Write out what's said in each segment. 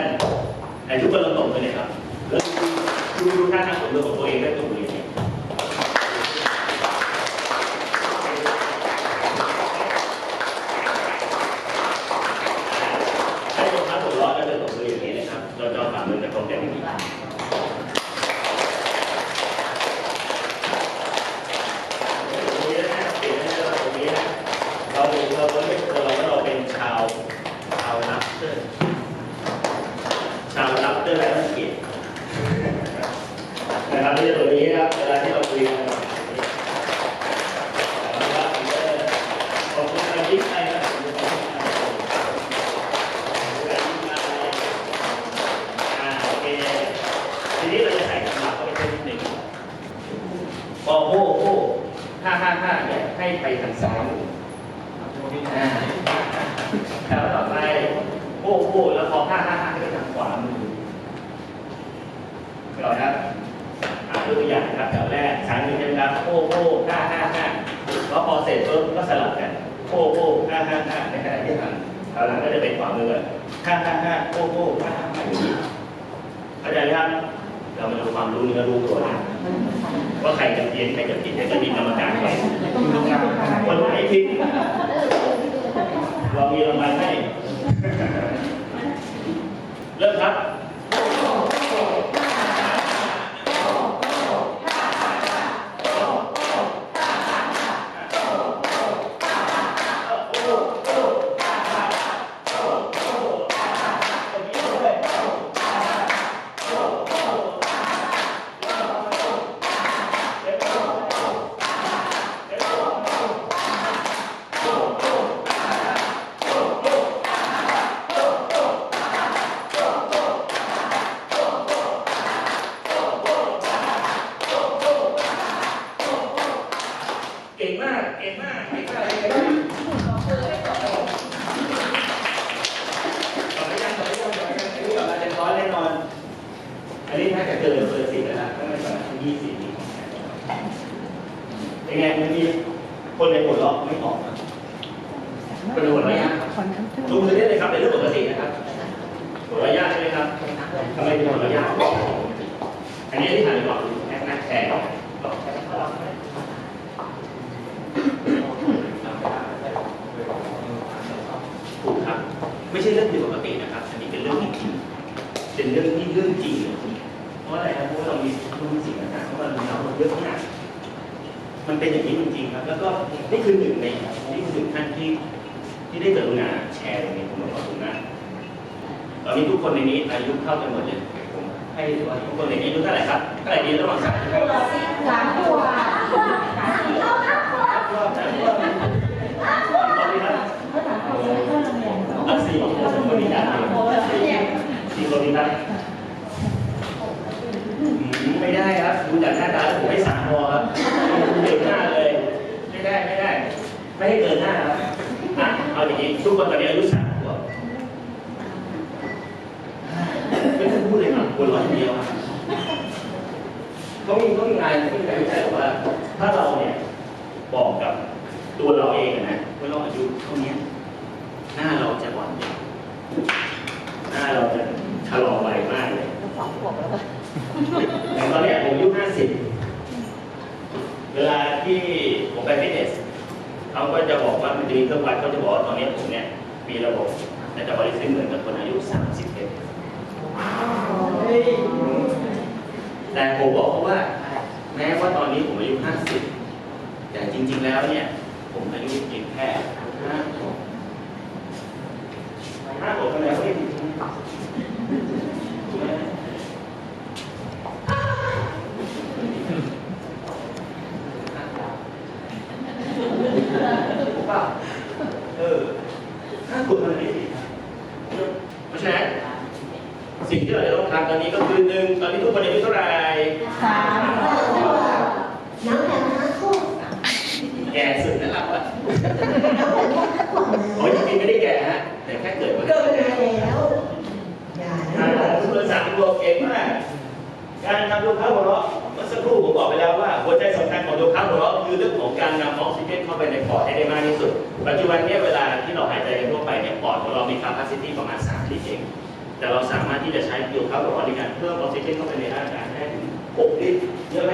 ยวเรามาเริ่มกันไอ้ทุกคนลองตบเลยครับแล้วดูดูท่าทางผมดูของตัวเองได้ตรงนี้ให้ตรงท่าตัวร้อนก็จะตบมืออย่างนี้นะครับ เราจะเอาฝ่ามือจะตบอย่างนี้ตรงนี้นะเปลี่ยนให้เราตรงนี้นะเราเราเราไม่ตัวเราว่าเราเป็นชาวชาวนักเตอร์ ชาวรับเตอร์และนักเกียรตินะครับที่ตรงนี้ครับเวลาที่เราคุยกันนะครับขอบคุณการยิ้มใจนะครับขอบคุณการยิ้มใจอ่าโอเคทีนี้เราจะใส่คำหลักเข้าไปเพิ่มนิด หนึ่งพอโอ้โอห้าห้าห้าเนี่ยให้ไปทางซ้ายมืออ่าแล้วต่อไปโอ้โอแล้วพอห้าห้าห้าให้ไปทางขวามือก่อนครับอ่านตัวอย่างครับแถวแรกครั้งหนึ่งนะครับโอ้โอห้าห้าห้าแล้วพอเสร็จปุ๊บก็สลับกันโอ้โอห้าห้าห้าในขณะที่ทำแถวหลังก็จะเป็นขวามือห้าห้าห้าโอ้โอ้ห้าห้าห้าอย่างนี้เข้าใจไหมครับ เรามาดูความรู้เนื้อรู้ตัวนะว่าใครจะเพี้ยนใครจะผิดใครจะมีกรรมการไปคนไหนผิดเรามีรางวัลให้เริ่มครับ เก่งมาก เก่งมาก เก่งมากเก่งมากต่อไปยังต่อไปยังต่อไปยังอันนี้ก่อนมาจะร้อยแน่นอน อันนี้ถ้าจะเกินเบอร์สิบนะครับต้องไม่ต่ำกว่ายี่สิบเป็นไงมันมีคนในหัวเราะไม่ออกครับคนในหัวเราะยากลงมือได้เลยครับเป็นเรื่องปกตินะครับหัวเราะยากใช่ไหมครับทำไมถึงหัวเราะยากอันนี้ที่ผ่านไปก่อนแอคหน้าแชร์บอกแค่นั้น ถูกครับ ไม่ใช่เรื่องผิดปกตินะครับ อันนี้เป็นเรื่องจริงๆเป็นเรื่องที่เรื่องจริงเลยเพราะอะไรครับเพราะว่าเรามีทุกสิ่งต่างๆเพราะว่าเราเยอะมากมันเป็นอย่างนี้จริงๆครับ แล้วก็นี่คือหนึ่งในนี่คือหนึ่งท่านที่ที่ได้กรุณาแชร์ตรงนี้ผมขอบคุณนะตอนนี้ทุกคนในนี้อายุเท่ากันหมดเลยผมให้ทุกคนในนี้อายุเท่าไหร่ครับเท่าไหร่ดีระหว่างสามสิบ สามตัว รอบนะรอบนะตอนนี้นะ อันสี่ คนนี้ได้สี่คนนี้ได้ไม่ได้ครับดูจากหน้าตาผมให้สามพอครับเกินหน้าเลย ไม่ได้ไม่ได้ ไม่ให้เกินหน้าครับอะเอาอย่างนี้ทุกคนตอนนี้อายุสามขวบไม่ต้องพูดเลยครับคนร้อยเดียวครับเขามีเขามีงานเขามีการวิจัยว่า ถ้าเราเนี่ยบอกกับตัวเราเองอะนะว่าเราอายุเท่านี้ หน้าเราจะอ่อนเยาว์หน้าเราจะชะลอวัยมากเลยอย่างตอนเนี้ยผมอายุห้าสิบเวลาที่ผมไปฟิตเนสเขาก็จะบอกว่ามันจะมีเครื่องวัดเขาจะบอกว่าตอนเนี้ยผมเนี่ยมีระบบแต่จะบริสุทธิ์เหมือนกับคนอายุสามสิบเอ็ด เฮ้ย แต่ผมบอกเขาว่า แม้ว่าตอนนี้ผมอายุ 50 แต่จริง ๆ แล้วเนี่ย ผมอายุเพียงแค่5ขวบ5ขวบกันแล้วไม่ดีถูกไหมถูกเปล่าเออ5ขวบกันไม่ดีเพราะฉะนั้น สิ่งที่เราจะต้องทำตอนนี้ก็คือหนึ่งตอนนี้ทุกคนอายุเท่าไหร่สามขวบน้ำหนักห้าขวบแก่สุดนะเราอะน้ำหนักห้าขวบโอ้ยจริงๆไม่ได้แก่ฮะแต่แค่เกิดมาเกิดมาแล้วอย่าอ่านะคุณสามตัวเก่งมากการทำโยคะหัวเราะเมื่อสักครู่ผมบอกไปแล้วว่า หัวใจสำคัญของโยคะหัวเราะคือเรื่องของการนำออกซิเจนเข้าไปในปอดให้ได้มากที่สุด ปัจจุบันเนี้เวลาที่เราหายใจกันทั่วไปเนี่ยปอดของเรามี capacity ประมาณ3ลิตรเอง แต่เราสามารถที่จะใช้โยคะหัวเราะในการเพิ่มออกซิเจนเข้าไปในร่างกายได้ถึง6ลิตรเยอะไหม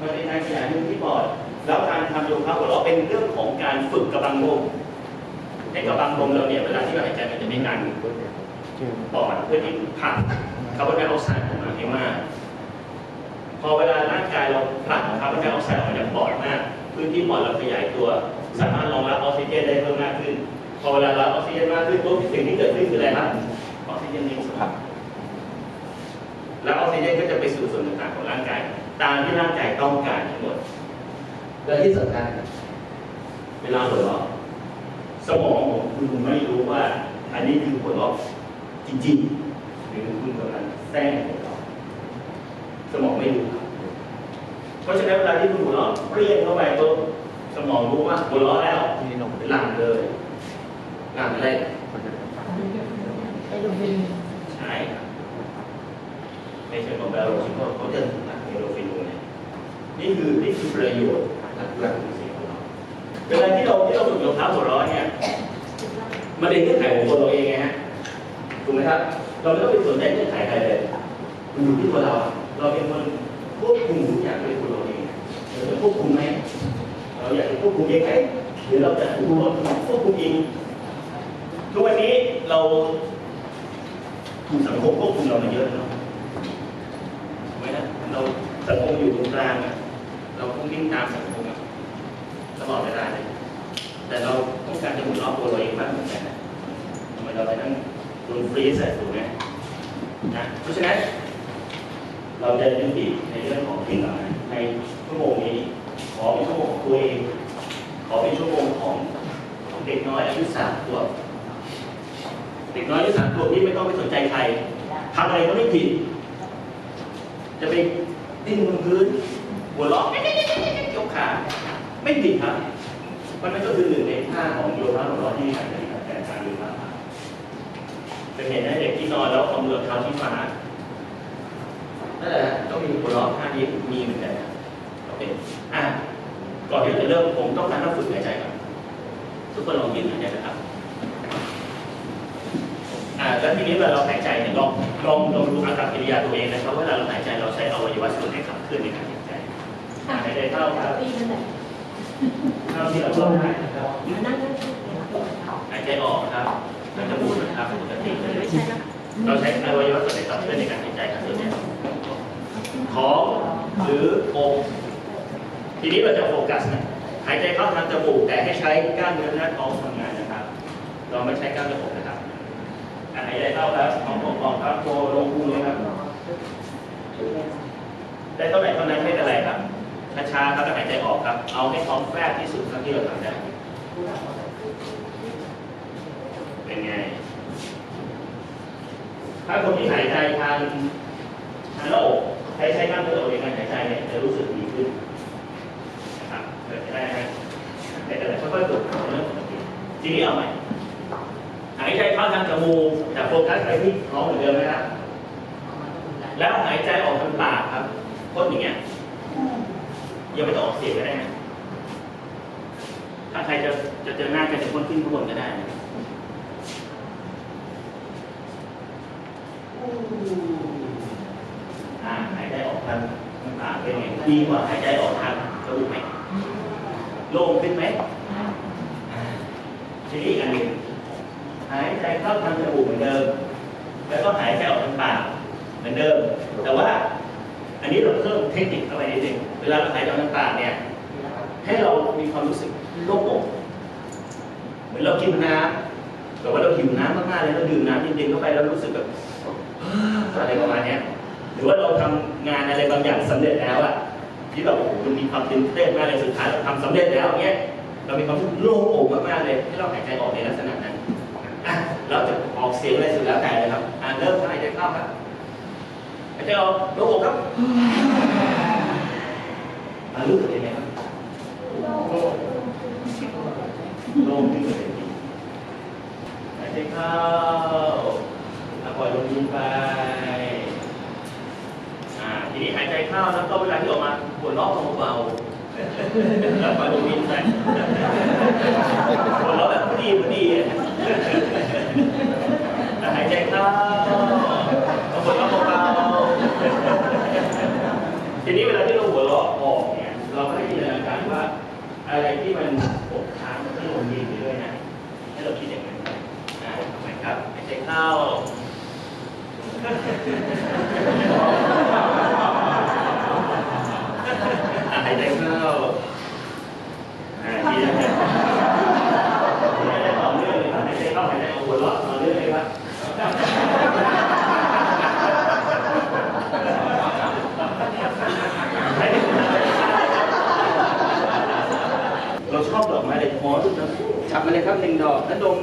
มันเป็นการขยายพื้นที่ปอด แล้วการทำโยคะหัวเราเป็นเรื่องของการฝึกกำลังลมให้กำลังลมเราเนี่ยเวลาที่เราหายใจมันจะมีการปอดเพื่อที่ผักคาร์บอนไดออกไซด์ออกมาให้มาก พอเวลาร่างกายเราผลักคาร์บอนไดออกไซด์ออกมาจากปอดมาก พื้นที่ปอดเราขยายตัว สามารถรองรับออกซิเจนได้เพิ่มมากขึ้น พอเวลารับออกซิเจนมากขึ้นปุ๊บสิ่งที่เกิดขึ้นคืออะไรครับ ออกซิเจนมีครับ แล้วออกซิเจนก็จะไปสู่ส่วนต่างๆของร่างกาย ตามที่ร่างกายต้องการทั้งหมด และที่สำคัญเวลาหัวเราะสมองของคุณไม่รู้ว่า อันนี้คือหัวเราะจริงๆ หรือคุณกำลังแซงหัวเราะสมองไม่รู้ครับเพราะฉะนั้นเวลาที่คุณหัวเราะเปรี้ยงเข้าไปปุ๊บสมองรู้ว่าหัวเราะแล้วหลังเลยหลังอะไร ไอ้ลูกบินใช่ครับในเชิงของแบลโรชิโเขาเขาจะหลักเฮโรฟินเนี่ยนี่คือนี่คือประโยชน์หลักๆของสิ่งของเราเวลาที่เราที่เราฝึกรองเท้าหัวเร้อนเนี่ยมันเป็นเงื่อนไขของตัวเราเองไงฮะถูกไหมครับ เราไม่ต้องไปสนใจเงื่อนไขใครเลยมันอยู่ที่ตัวเรา เราเป็นคนควบคุมทุกอย่างด้วยตัวเราเองเราจะควบคุมไหมเราอยากจะควบคุมเองไหมหรือเราจะถูกคนควบคุมเองทุกวันนี้เรา สังคมควบคุมเรามาเยอะเนาะถูกไหมนะเราสังคมอยู่ตรงกลางเราต้องวิ่งตามสังคมตลอดเวลาเลยแต่เราต้องการจะหมุนรอบตัวเราเองบ้างเหมือนกันนะทำไมเราไปนั่งโดนฟรีซอะถูกไหมนะเพราะฉะนั้น เราจะยุติในเรื่องของสิ่งเหล่านั้นในชั่วโมงนี้ ขอเป็นชั่วโมงของตัวเองขอเป็นชั่วโมงของของเด็กน้อยอายุสามขวบ เด็กน้อยอายุสามขวบที่ไม่ต้องไปสนใจใครทำอะไรก็ไม่ผิด จะไปดิ้นบนพื้น หัวเราะยกขาไม่ผิดครับ มันก็คือหนึ่งในท่าของโยคะของเราที่การปฏิบัติแต่การโยคะจะเห็นนะเด็กที่นอนแล้วเอามือเท้าที่ฟ้านั่นแหละต้องมีหัวเราะท่านี้มีเหมือนกันนะโอเคอะก่อนที่จะเริ่มผมต้องการต้องฝึกหายใจก่อนทุกคนลองยืนหายใจนะครับ อ่าแล้วทีนี้เวลาเราหายใจเนี่ยลองลองลองดูอากับกิริยาตัวเองนะครับเวลาเราหายใจเราใช้อวัยวะส่วนไหนขับเคลื่อนในการหายใจอ่าหายใจเข้าครับปีนั่นแหละเข้าที่เราต้องหายนะครับมานั่งนั่งหายใจออกครับทางจมูกนะครับปกติเลยไม่ใช่แล้วเราใช้อวัยวะส่วนไหนขับเคลื่อนในการหายใจครับตัวเนี้ยท้องหรืออกทีนี้เราจะโฟกัสนะหายใจเข้าทางจมูกแต่ให้ใช้กล้ามเนื้อหน้าท้องทำงานนะครับ เราไม่ใช้กล้ามเนื้ออกนะ หายใจเข้าครับท้องอกออกครับโตลงพุงเลยครับ ได้เท่าไหร่เท่านั้นไม่เป็นไรครับช้าๆครับแล้วหายใจออกครับ เอาให้ท้องแฟบที่สุดเท่าที่เราทำได้เป็นไง ถ้าคนที่หายใจทางทางหน้าอกใช้ใช้กล้ามเนื้ออกในการหายใจเนี่ยจะรู้สึกดีขึ้นนะครับเกิดได้ไหมไม่เป็นไรค่อยๆฝึกเรื่องปกติทีนี้เอาใหม่ายใจเข้าทางจมูกแต่โฟกัสไปที่ท้องเหมือนเดิมนะครับแล้วหายใจออกทางปากครับพ่นอย่างเงี้ยยังไม่ต้องออกเสียงก็ได้นะถ้าใครจะจะเจอหน้ากันจะพ่นขึ้นข้างบนก็ได้นะอ่าหายใจออกทางทางปากเป็นไงดีกว่าหายใจออกทางจมูกไหมโล่งขึ้นไหมอ่าทีนี้อีกอันหนึ่งหายใจเข้าทางจมูกเหมือนเดิม แล้วก็หายใจออกทางปากเหมือนเดิม แต่ว่าอันนี้เราเพิ่มเทคนิคเข้าไปนิดนึงเวลาเราหายใจออกทางปากเนี่ย ให้เรามีความรู้สึกโล่งอกเหมือนเรากินน้ำแบบว่าเราหิวน้ำมากๆเลยเราดื่มน้ำเย็นๆเข้าไปแล้วรู้สึกแบบอะไรประมาณนี้หรือว่าเราทำงานอะไรบางอย่างสำเร็จแล้วอะที่เราโอ้โหมันมีความตื่นเต้นมากเลยสุดท้ายเราทำสำเร็จแล้วเนี้ยเรามีความรู้สึกโล่งอกมากๆเลยให้เราหายใจออกในลักษณะนั้น อะเราจะออกเสียงอะไรสุดแล้วแต่เลยครับ อะเริ่มหายใจเข้าครับหายใจออกโล่งอกครับอะรู้สึกยังไงครับโล่งขึ้นเลยหายใจเข้าปล่อยลมยิ้มไปอ่าทีนี้หายใจเข้าแล้วก็เวลาที่ออกมาหัวเราะเบาๆแล้วปล่อยลมยิ้มไปหัวเราะ ดีพอดีหายใจเข้าแล้วหัวเราเบาๆทีนี้เวลาที่เราหัวเราะออกเนี่ย เราก็ให้จินตนาการว่า อะไรที่มันตกค้างที่ลมยิ้มไปด้วยนะให้เราคิดอย่างนั้นไปอ่าทำไมครับหายใจเข้าหายใจเข้าที่จะต่อเนื่องเลยครับหายใจเข้าหายใจออกหัวเราะต่อเนื่องเลยครับเรา ชอบดอกไม้เลยพอทุกนะจับมาเลยครับหนึ่งดอกแล้วดม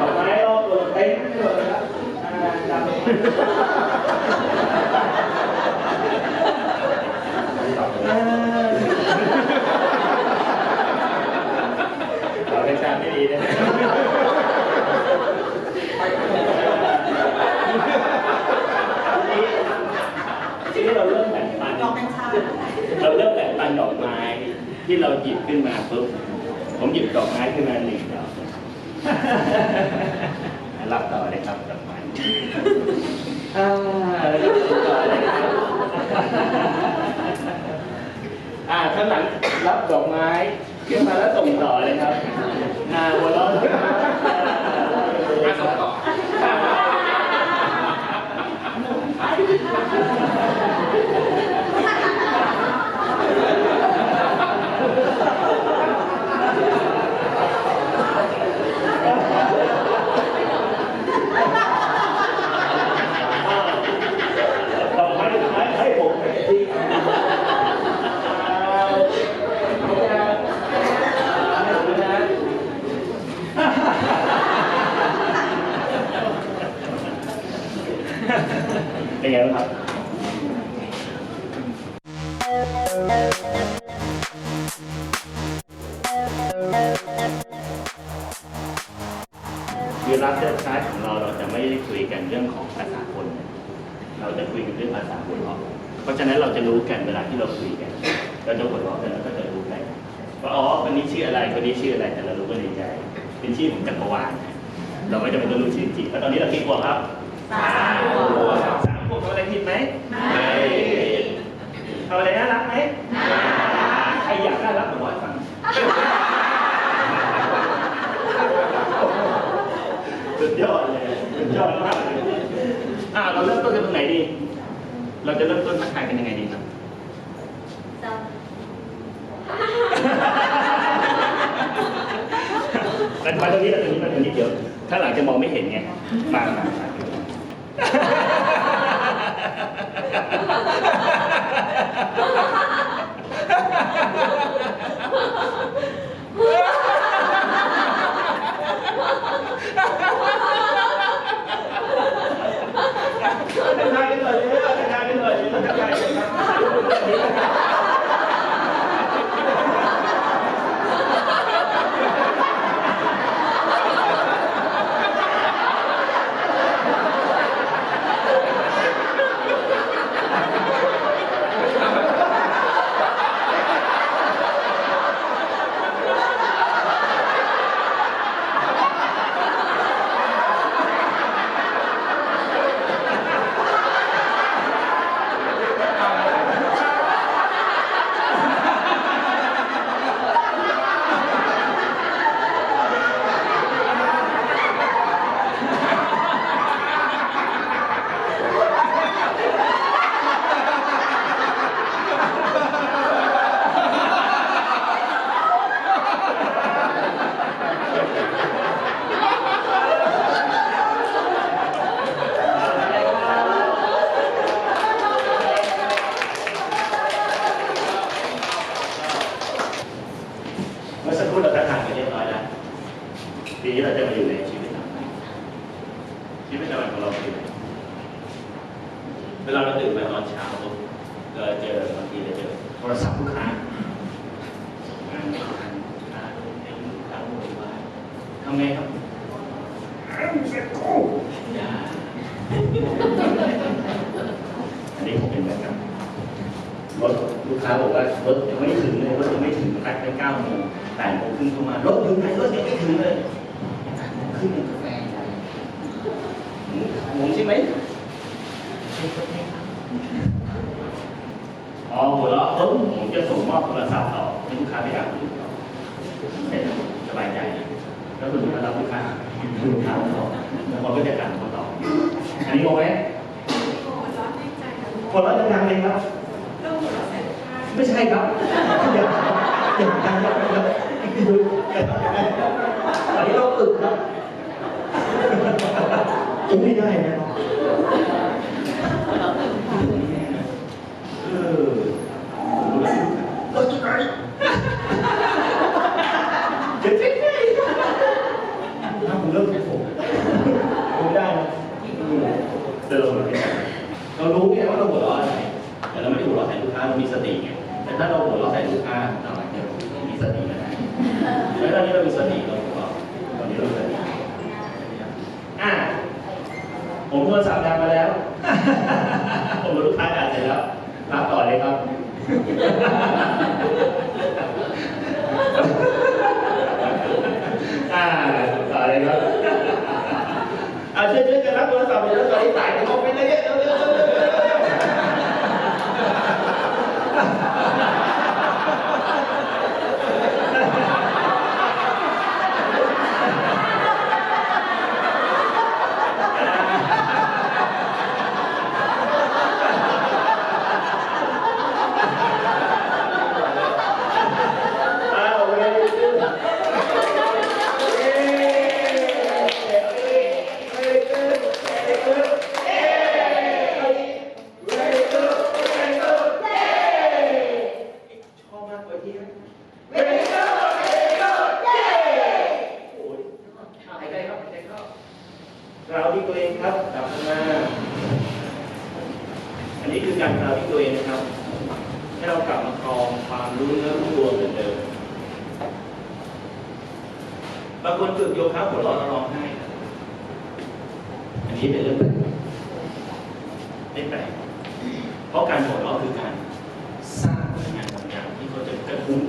ดอกไม้รอบตัวเต็มไปหมดเลยครับอ่าจับอ่าเราเป็นชาไม่ดีนะทีนี้เราเริ่มแบ่งปันดอกกัญชา เราเริ่มแบ่งปันดอกไม้ที่เราหยิบขึ้นมาปุ๊บผมหยิบดอกไม้ขึ้นมาหนึ่งดอกรับต่อเลยครับดอกไม้อ่ารับต่อเลยครับอ่าข้างหลังรับดอกไม้ขึ้นมาแล้วส่งต่อ เราจะหัวเราะกันแล้วก็จะรู้กันว่าอ๋อคนนี้ชื่ออะไรคนนี้ชื่ออะไรแต่เรารู้กันในใจ เป็นชื่อของจักรวาลนะเราไม่จำเป็นต้องรู้ชื่อจริงแล้วตอนนี้เราคิดว่าครับสามขวบสามขวบทำอะไรผิดไหมไม่ทำอะไรน่ารักไหมใครอยากน่ารักผมบอกให้ฟังสุดยอดเลยสุดยอดมากเลยอ่าเราเริ่มต้นกันตรงไหนดี เราจะเริ่มต้นทักทายกันยังไงดีครับ มาตรงนี้มาตรงนี้มาตรงนี้เดี๋ยวถ้าหลังจะมองไม่เห็นไงมามามา อ๋อหัวเราะปุ๊บผมจะส่งมอบโทรศัพท์ต่อให้ลูกค้าไม่อยากดูต่อเสร็จสบายใจ แล้วคุณก็รับลูกค้าลูกค้าต่อแล้วคนก็จะการเขาต่อ อันนี้โอไหมหัวเราะจะดังเลยครับไม่ใช่ครับอย่าอย่าดังครับอันนี้เราฝึกครับ ไม่ได้นะเออเราจะไหนเดี๋ยวจะไงถ้าคุณเริ่มใช้ผมผมได้นะเดินลงมาเรารู้ไงว่าเราหัวเราะอะไร แต่เราไม่ได้หัวเราะใส่ลูกค้าเรามีสติไง แต่ ถ้าเราหัวเราะใส่ลูกค้าเราอาจจะไม่มีสติก็ได้แล้วตอนนี้เรามีสติเราหัวเราะตอนนี้เรามีสติอะผมโทรศัพท์ดังมาแล้วผมกับลูกค้าด่าเสร็จแล้วรับต่อเลยครับอ่าต่อเลยครับอาช่วยช่วยกันรับโทรศัพท์เลยแล้วตอนนี้สายผมไปเลยเร็วเร็วเร็วเร็วเร็ว อ้าวเว้ยเย้เย้เย้เย้เย้ชอบมากกว่าที่ไหมเย้โอ้ยหายใจครับหายใจเข้าเราที่ตัวเองครับกลับมา อันนี้คือการเราที่ตัวเองนะครับ ให้เรากลับมาครองความรู้เนื้อรู้ตัวเหมือนเดิม บางคนฝึกโยคะหัวเราะแล้วร้องไห้นะอันนี้เป็นเรื่องแปลกไม่แปลกเพราะการหัวเราะคือการสร้างพลังงานบางอย่างที่เขาจะกระทุ้ง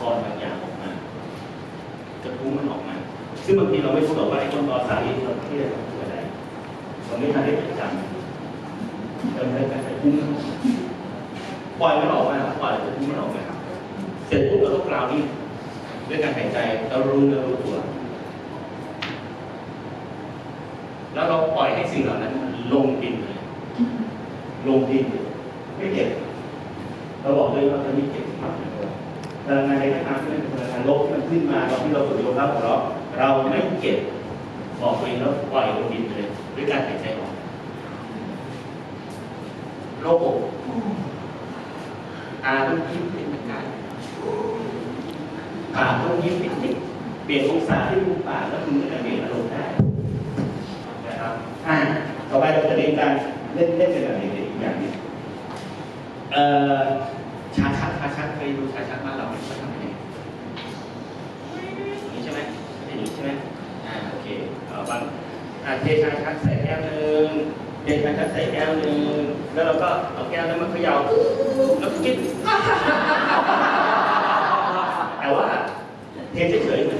กรบางอย่างออกมากระทุ้งมันออกมา ซึ่งบางทีเราไม่รู้หรอกว่าไอ้ต้นตอสาเหตุที่เราเครียดมันคืออะไรเราไม่ทันได้จดจำเราไม่ได้กระทุ้งมันออกมาปล่อยมันออกมาปล่อยกระทุ้งมันออกมาเสร็จปุ๊บเราก็กล่าวนี่ ด้วยการหายใจเรารู้เนื้อรู้ตัว แล้วเราปล่อยให้สิ่งเหล่านั้นลงดินเลยลงดินเลยไม่เก็บเราบอกเลยว่าเราไม่เก็บพลังงานในกระทำนี่เป็นพลังงานลบที่มันขึ้นมาตอนที่เราฝึกโยคะของเราเราไม่เก็บบอกตัวเองแล้วปล่อยลงดินเลยด้วยการหายใจออกโลกอาต้องยิ้มเป็นกายปากต้องยิ้มนิดๆเปลี่ยนองศาที่มุมปากแล้วคุณก็จะเปลี่ยนอารมณ์ อ่าต่อไปเราจะเรียนการเล่นเล่นเป็นแบบเด็กๆอีกอย่างหนึงเอ่อชาชักชาชักเคยดูชาชักบ้านเราเขาทำยังไงนี้ใช่ไหมไม่ใช่อย่างนี้ใช่ไหมอ่าโอเคเอาบ้างอ่าเทชาชักใส่แก้วหนึ่งเทชาชักใส่แก้วหนึ่งแล้วเราก็เอาแก้วนั้นมาเขย่าแล้วก็กินแต่ว่าเทเฉยๆ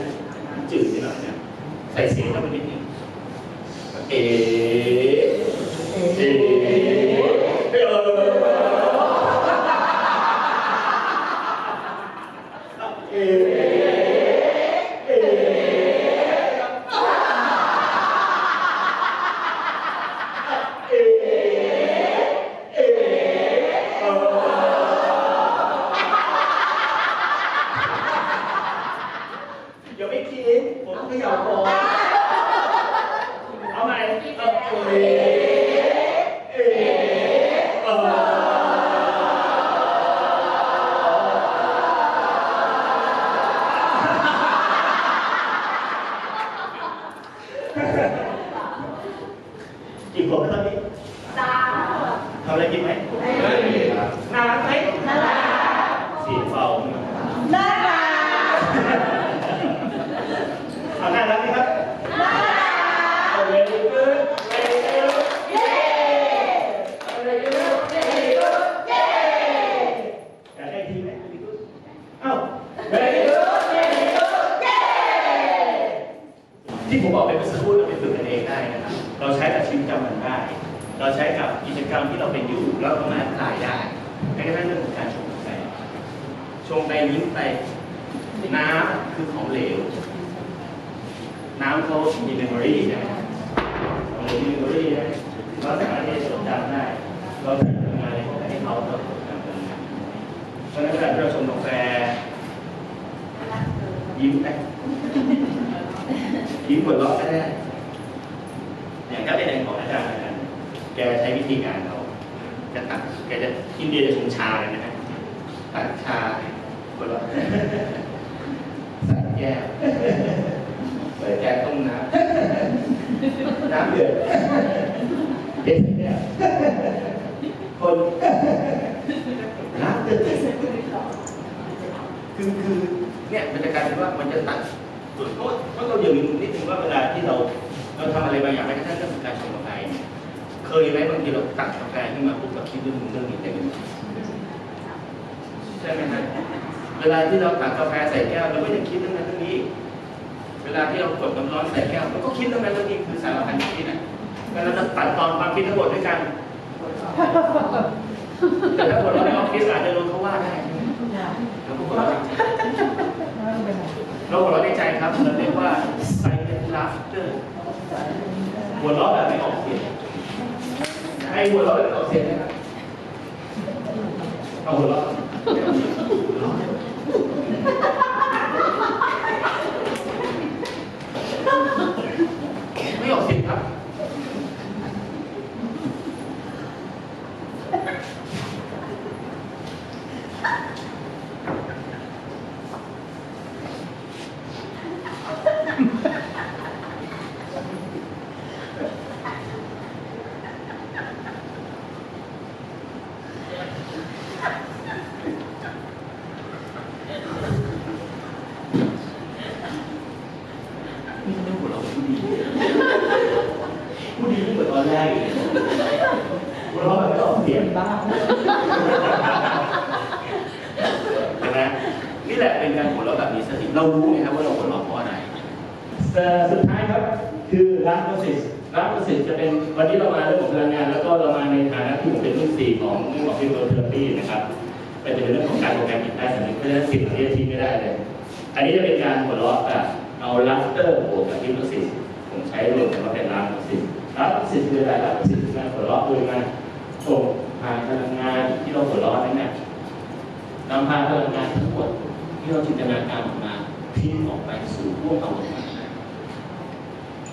กี่ขวบแล้วตอนนี้สามทำอะไรกินไหมไม่มีครับน่ารักไหมน่ารัก เสียงเบา น่ารัก เอาน่ารักไหมครับ น่ารัก เอา very good very good เย้ very good very good เย้ อยากได้ทีไหม very good เอ้า very good very good เย้ ที่ผมบอกเป็นเมื่อสักครู่เราไปฝึกกันเองได้นะครับ เราใช้กับชีวิตประจำวันได้ เราใช้กับกิจกรรมที่เราเป็นอยู่แล้วเรามาแอพพลายได้แม้กระทั่งเรื่องของการชงกาแฟชงไปยิ้มไป น้ำคือของเหลว น้ำเขามีเมมโมรีใช่ไหมของเหลวมีเมมโมรีนะเราสามารถที่จะจดจำได้ เราใส่พลังงานอะไรเข้าไปให้เขาเราจดจำพลังงานเพราะฉะนั้นเวลาที่เราชงกาแฟ ยิ้มไปยิ้มหัวเราะก็ได้อย่างก็เป็นของอาจารย์อาจารย์แกใช้วิธีการเราจะตัดแกจะอินเดียจะชงชาเลยนะฮะตัดชาหัวเราะใส่แก้วใส่แก้วต้มน้ำน้ำเดือดเด็ดแก้วคนน้ำเดือดคือคือ เนี่ยมันจะกลายเป็นว่ามันจะตัดส่วนเพราะเพราะเราอย่าลืมนิดนึงว่าเวลาที่เราเราทำอะไรบางอย่างไม่กระทั่งเรื่องของการชงกาแฟเคยไหมบางทีเราตักกาแฟขึ้นมาปุ๊บเราคิดเรื่องนู้นเรื่องนี้เต็มไปหมใช่ไหมฮะเวลาที่เราตักกาแฟใส่แก้วเราไม่ได้คิดเรื่องนั้นเรื่องนี้ เวลาที่เรากดน้ำร้อนใส่แก้วเราก็คิดเรื่องนั้นเรื่องนี้คือสารพันคิดนะแล้วเราจะตัดตอนความคิดทั้งหมดด้วยกันแต่ถ้าคนเราในออฟฟิศอาจจะโดนเขาว่าได้ใช่ไหมเราก็หัวเรา เราหัวเราะในใจครับเราเรียกว่า silent laughter หัวเราะแบบไม่ออกเสียงให้หัวเราะแบบออกเสียงนะครับเอาหัวเราะไม่ออกเสียงครับ นี่ ผู้ดีผู้ดีไม่เหมือนตอนแรกวเราะแบบไม่ออกเสียงบ้าใช่ไหมนี่แหละเป็นการหัวเราะแบบมีสติเรารู้ไหมครับว่าเราหัวเราะเพราะอะไรแต่สุดท้ายครับคือรักโมสิสรักโมสิสจะเป็นวันนี้เรามาเรื่องของพลังงาน แล้วก็เรามาในฐานะที่ผมเป็นรุ่นสี่ของเรื่องของฟิโลเทอราปีนะครับเป็นเรื่องของการโปรแกรมจิตใต้สำนึกเพราะฉะนั้นสิ่งเหล่านี้ทิ้งไม่ได้เลย อันนี้จะเป็นการหัวเราะแบบ เอาลัฟเตอร์บวกกับฮิปโนซิสผมใช้รวมกันว่าเป็นลัฟโนซิสลัฟโนซิสคืออะไรลัฟโนซิสคือการหัวเราะโดยมาส่งผ่านพลังงานที่เราหัวเราะนั้นเนี่ยนำพาพลังงานทั้งหมดที่เราจินตนาการออกมาทิ้งออกไปสู่พวกเราออกมา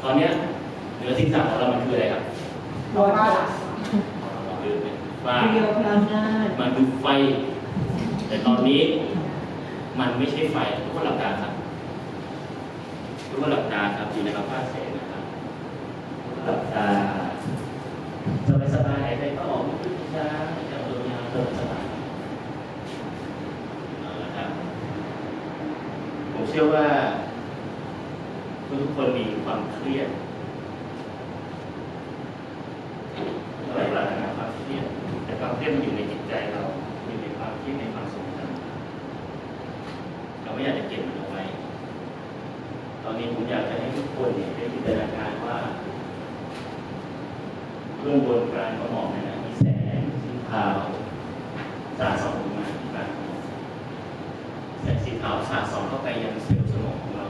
ตอนเนี้ยเหนือสิ่งสั่งของเรามันคืออะไรครับร้อนจัดเราคือเป็นฟ้าเรียวพลังงานมันคือไฟ แต่ตอนนี้มันไม่ใช่ไฟทุกคนหลับตาครับ รู้ว่าหลับตาครับอยู่ในกระพาเสนนะครับหลับตาสบายสบายๆหายใจเข้าออกลึกๆช้าๆหายใจออกยาวๆสบายนะครับผมเชื่อว่าทุกคนมีความเครียดหลายหลายๆความเครียดแต่ความเครียดมันอยู่ในจิตใจเราอยู่ในความคิดในความทรงจำเราไม่อยากจะเก็บมันเอาไว้ ตอนนี้ผมอยากจะให้ทุกค นเนี่ยได้จินตนาการว่าเบื้องบนกลางกระหม่อมเนยนะมีแสงสีขาวสาดส่องลงมาที่กลางกระหม่อมแสงสีขาวสาดส่องเข้าไปยังเซลล์สมองของเรา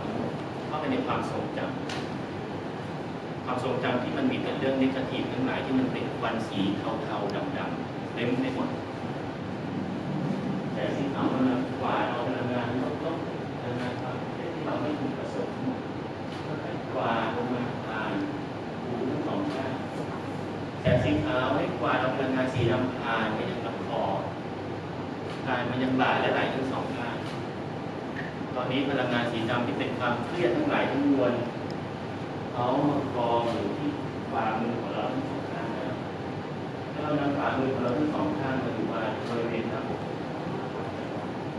เข้าไปในความทรงจำความทรงจำที่มันมีแต่เรื่องนิเกทีฟทั้งหลายที่มันเป็นควันสีเทาๆดำๆเต็มไปหมดแสงสีขาวมันกวาดเอาพลังงานลบๆพลังงานความเครียดที่เราไม่ถูกประสงค์ก็ไปกวาดลงมาผ่านหูทั้งสองข้าง แสงสีขาวให้กวาดเอาพลังงานสีดำผ่านไปยังลำคอกายมันยังบ่าและไหลทั้งสองข้างตอนนี้พลังงานสีดำที่เป็นความเครียดทั้งหลายทั้งมวลเขามากองอยู่ที่ฝ่ามือของเราทั้งสองมือของเราทั้งสองข้างมาอยู่ว่าบริเวณหน้าอก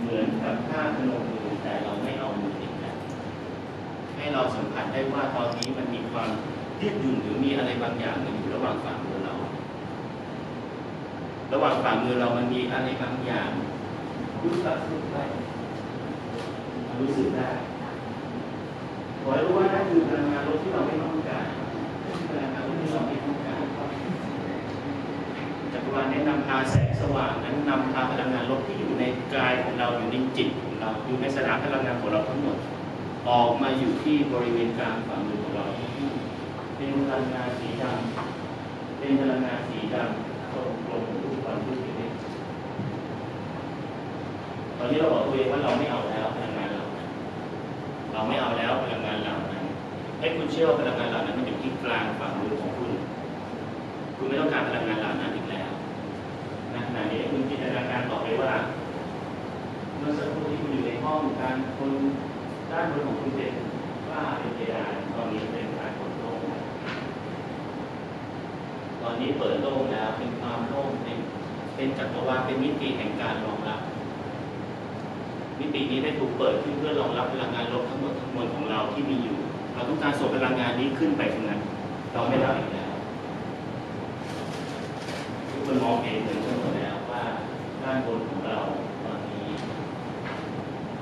เหมือนกับท่าพนมมือแต่เราไม่เอามือติดนะให้เราสัมผัสได้ว่าตอนนี้มันมีความยืดหยุ่นหรือมีอะไรบางอย่างอยู่ระหว่างฝ่า ระหว่างฝ่ามือเรามันมีอะไรบางอย่างรู้สึกได้รู้สึกได้ขอให้รู้ว่านั่นคือพลังงานลบที่เราไม่ต้องการพลังงานลบที่เราไม่ต้องการจักรวาลแนะนำพาแสงสว่างนั้นนำพาพลังงานลบที่อยู่ในกายของเราอยู่ในจิตของเราอยู่ในสนามพลังงานของเราทั้งหมด ออกมาอยู่ที่บริเวณกลางฝ่ามือของเรา เป็นพลังงานสีดำเป็นพลังงานสีดำกลมกลม ๆทุกวันทุกเด็กตอนนี้เราบอกตัวเองว่าเราไม่เอาแล้วพลังงานเหล่านั้นเราไม่เอาแล้วพลังงานเหล่านั้นให้คุณเชื่อว่าพลังงานเหล่านั้นมันอยู่ที่กลางฝ่ามือของคุณ คุณไม่ต้องการพลังงานเหล่านั้นอีกแล้วณขณะนี้คุณจินตนาการต่อไปว่าเมื่อสักครู่ที่คุณอยู่ในห้องการคนด้านบนของคุณเป็นว่าเป็นเพดานตอนนี้เป็นการกดโล่งตอ นี้เปิดโล่งแล้วเป็นความโล่งเป็นเป็นจักรวาลเป็นมิติแห่งการรองรับ มิตินี้ได้ถูกเปิดขึ้นเพื่อรองรับพลังงานลบทั้งหมดทั้งมวลของเราที่มีอยู่ เราต้องการส่งพลังงานนี้ขึ้นไปตรงนั้น เราไม่รับอีกแล้วทุกคนมองเห็นเหมือนกันหมดแล้วว่าด้านบนของเราตอนนี้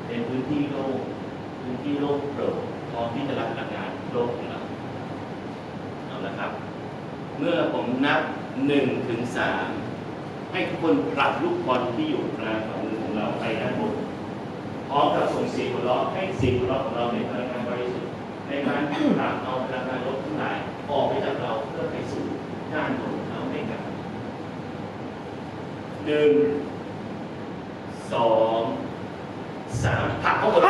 เป็นพื้นที่โล่งพื้นที่โล่งโปร่งพร้อมที่จะรับพลังงานโลกของเราเอาละครับ เมื่อผมนับหนึ่งถึงสามให้ทุกคนผลักลูกบอลที่อยู่กลางฝ่ามือของเราไปด้านบนพร้อมกับส่งเสียงหัวเราะให้เสียงหัวเราะของเราเป็นพลังงานบริสุทธิ์ในการผลักเอาพลังงานลบทั้งหลายออกไปจากเราเพื่อไปสู่ด้านบนของเราในกันหนึ่งสองสามผลักเข้าหมด